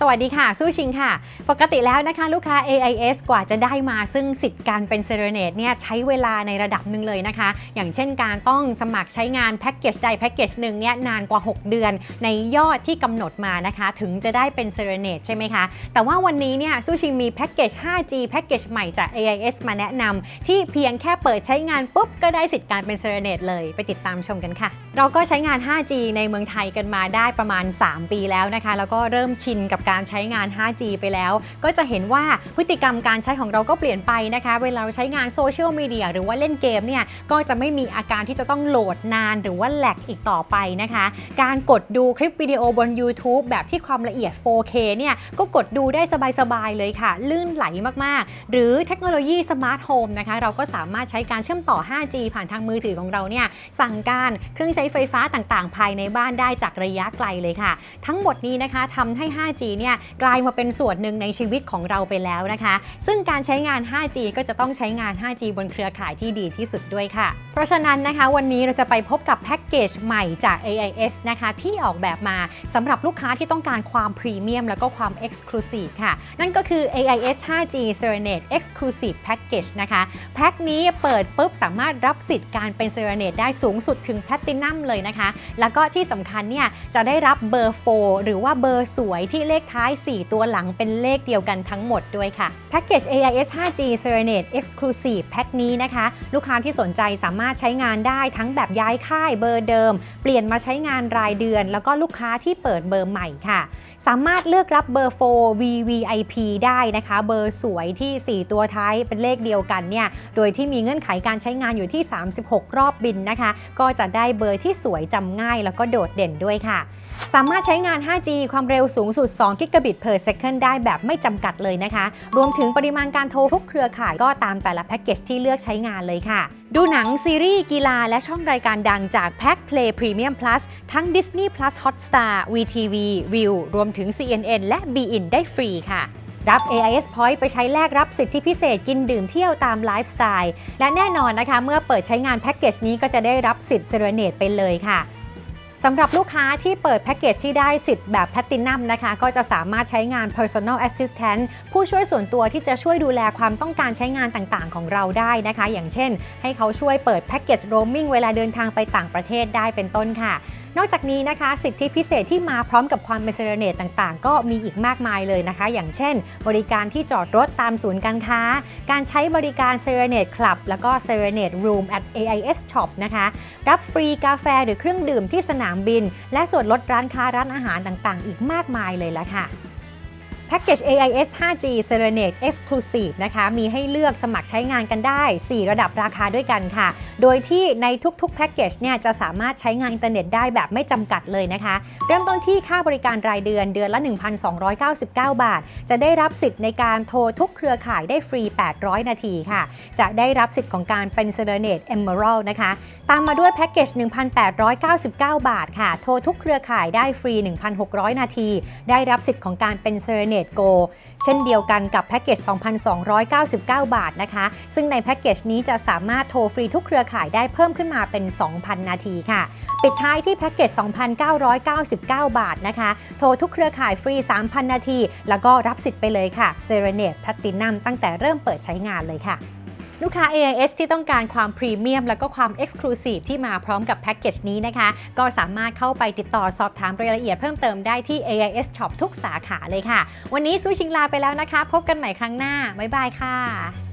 สวัสดีค่ะ สู้ชิงค่ะ ปกติแล้วนะคะ ลูกค้า AIS กว่าจะได้มาซึ่งสิทธิ์การเป็นเซเรเนตเนี่ยใช้เวลาในระดับหนึ่งเลยนะคะ อย่างเช่นการต้องสมัครใช้งานแพ็กเกจใดแพ็กเกจหนึ่งเนี่ยนานกว่า 6 เดือน ในยอดที่กำหนดมานะคะ ถึงจะได้เป็นเซเรเนตใช่ไหมคะ แต่ว่าวันนี้เนี่ยสู้ชิงมีแพ็กเกจ 5G แพ็กเกจใหม่จาก AIS มาแนะนำที่เพียงแค่เปิดใช้งานปุ๊บก็ได้สิทธิ์การเป็นเซเรเนตเลยไปติดตามชมกันค่ะ เราก็ใช้งาน 5G ในเมืองไทยกันมาได้ประมาณ 3 ปีแล้วนะคะ แล้วก็เริ่มชินกับการใช้งาน 5G ไปแล้ว ก็จะเห็นว่าพฤติกรรมการใช้ของเราก็เปลี่ยนไปนะคะ เวลาเราใช้งานโซเชียลมีเดียหรือว่าเล่นเกมเนี่ย ก็จะไม่มีอาการที่จะต้องโหลดนานหรือว่าแหลกอีกต่อไปนะคะ การกดดูคลิปวิดีโอบน YouTube แบบที่ความละเอียด 4K เนี่ย ก็กดดูได้สบายๆเลยค่ะ ลื่นไหลมากๆ หรือเทคโนโลยีสมาร์ทโฮมนะคะ เราก็สามารถใช้การเชื่อมต่อ 5G ผ่านทางมือถือของเราเนี่ย สั่งการเครื่องใช้ไฟฟ้าต่างๆ ภายในบ้านได้จากระยะไกลเลยค่ะ ทั้งหมดนี้นะคะทำให้ 5G เนี่ยกลายมาเป็นส่วนหนึ่งในชีวิตของเราไปแล้วนะคะ ซึ่งการใช้งาน 5G ก็จะต้องใช้งาน 5G บนเครือข่ายที่ดีที่สุดด้วยค่ะ ราะฉะนั้นนะคะวันนี้เราจะไปพบกับแพ็กเกจใหม่จาก AIS นะคะที่ออกแบบมาสำหรับลูกค้าที่ต้องการความพรีเมียมแล้วก็ความ Exclusive ค่ะ นั่นก็คือ AIS 5G Serenade Exclusive Package นะคะแพ็คนี้เปิดปุ๊บสามารถรับสิทธิ์การเป็น Serenade ได้สูงสุดถึง Platinum เลยนะคะ แล้วก็ที่สำคัญเนี่ยจะได้รับเบอร์4หรือว่าเบอร์สวยที่เลขท้าย 4 ตัวหลังเป็นเลขเดียวกันทั้งหมดด้วยค่ะแพ็กเกจ AIS 5G Serenade Exclusive แพ็คนี้นะคะ ลูกค้าที่สนใจสามารถใช้งานได้ทั้งแบบย้ายค่ายเบอร์เดิม เปลี่ยนมาใช้งานรายเดือน แล้วก็ลูกค้าที่เปิดเบอร์ใหม่ค่ะ สามารถเลือกรับเบอร์4 VVIP ได้นะคะ เบอร์สวยที่ 4 ตัวท้ายเป็นเลขเดียวกันเนี่ยโดยที่มีเงื่อนไขการใช้งานอยู่ที่ 36 รอบบินนะคะ ก็จะได้เบอร์ที่สวยจำง่ายแล้วก็โดดเด่นด้วยค่ะ สามารถใช้งาน 5G ความเร็วสูงสุด2 gigabit per second ได้แบบไม่จำกัดเลยนะคะ รวมถึงปริมาณการโทรทุกเครือข่ายก็ตามแต่ละแพ็กเกจที่เลือกใช้งานเลยค่ะ ดูหนังซีรีส์กีฬาและช่องรายการดังจากแพ็ค Play Premium Plus ทั้ง Disney Plus Hotstar VTV View รวมถึง CNN และ beIN ได้ฟรีค่ะรับ AIS Point ไปใช้แลกรับสิทธิพิเศษกินดื่มเที่ยวตามไลฟ์สไตล์ และแน่นอนนะคะ เมื่อเปิดใช้งานแพ็กเกจนี้ก็จะได้รับสิทธิ์เซเรเนตไปเลยค่ะ สำหรับลูกค้าที่เปิดแพ็กเกจที่ได้สิทธิ์แบบแพลตินัมนะคะ ก็จะสามารถใช้งาน Personal Assistant ผู้ช่วยส่วนตัวที่จะช่วยดูแลความต้องการใช้งานต่างๆ ของเราได้นะคะ อย่างเช่น ให้เขาช่วยเปิดแพ็กเกจโรมมิ่งเวลาเดินทางไปต่างประเทศได้เป็นต้นค่ะนอกจากนี้นะคะสิทธิพิเศษที่มาพร้อมกับความเป็นเซเรเนตต่างๆ ก็มีอีกมากมายเลยนะคะ อย่างเช่น บริการที่จอดรถตามศูนย์การค้า การใช้บริการ Serenade Club แล้วก็ Serenade Room at AIS Shop นะคะ รับฟรีกาแฟหรือเครื่องดื่มที่สนามบิน และส่วนลดร้านค้าร้านอาหารต่างๆ อีกมากมายเลยละค่ะ แพ็กเกจ AIS 5G Serenade Exclusive นะคะมีให้เลือกสมัครใช้งานกันได้ 4 ระดับราคาด้วยกันค่ะ โดยที่ในทุกๆแพ็กเกจเนี่ยจะสามารถใช้งานอินเทอร์เน็ตได้แบบไม่จำกัดเลยนะคะ เริ่มต้นที่ค่าบริการรายเดือนเดือนละ 1,299 บาท จะได้รับสิทธิ์ในการโทรทุกเครือข่ายได้ฟรี 800 นาทีค่ะ จะได้รับสิทธิ์ของการเป็น Serenade Emerald นะคะ ตามมาด้วยแพ็กเกจ 1,899 บาทค่ะ โทรทุกเครือข่ายได้ฟรี 1,600 นาที ได้รับสิทธิ์ของการเป็น Serenade Go เช่นเดียวกันกับแพ็กเกจ 2,299 บาทนะคะ ซึ่งในแพ็กเกจนี้จะสามารถโทรฟรีทุกเครือข่ายได้เพิ่มขึ้นมาเป็น 2,000 นาทีค่ะ ปิดท้ายที่แพ็กเกจ 2,999 บาทนะคะ โทรทุกเครือข่ายฟรี 3,000 นาที แล้วก็รับสิทธิ์ไปเลยค่ะ Serenade Platinum ตั้งแต่เริ่มเปิดใช้งานเลยค่ะ ลูกค้า AIS ที่ต้องการความพรีเมียมและก็ความ Exclusive ที่มาพร้อมกับแพ็กเกจนี้นะคะ ก็สามารถเข้าไปติดต่อสอบถามรายละเอียดเพิ่มเติมได้ที่ AIS Shop ทุกสาขาเลยค่ะ วันนี้ซูชิงลาไปแล้วนะคะ พบกันใหม่ครั้งหน้า บ๊ายบายค่ะ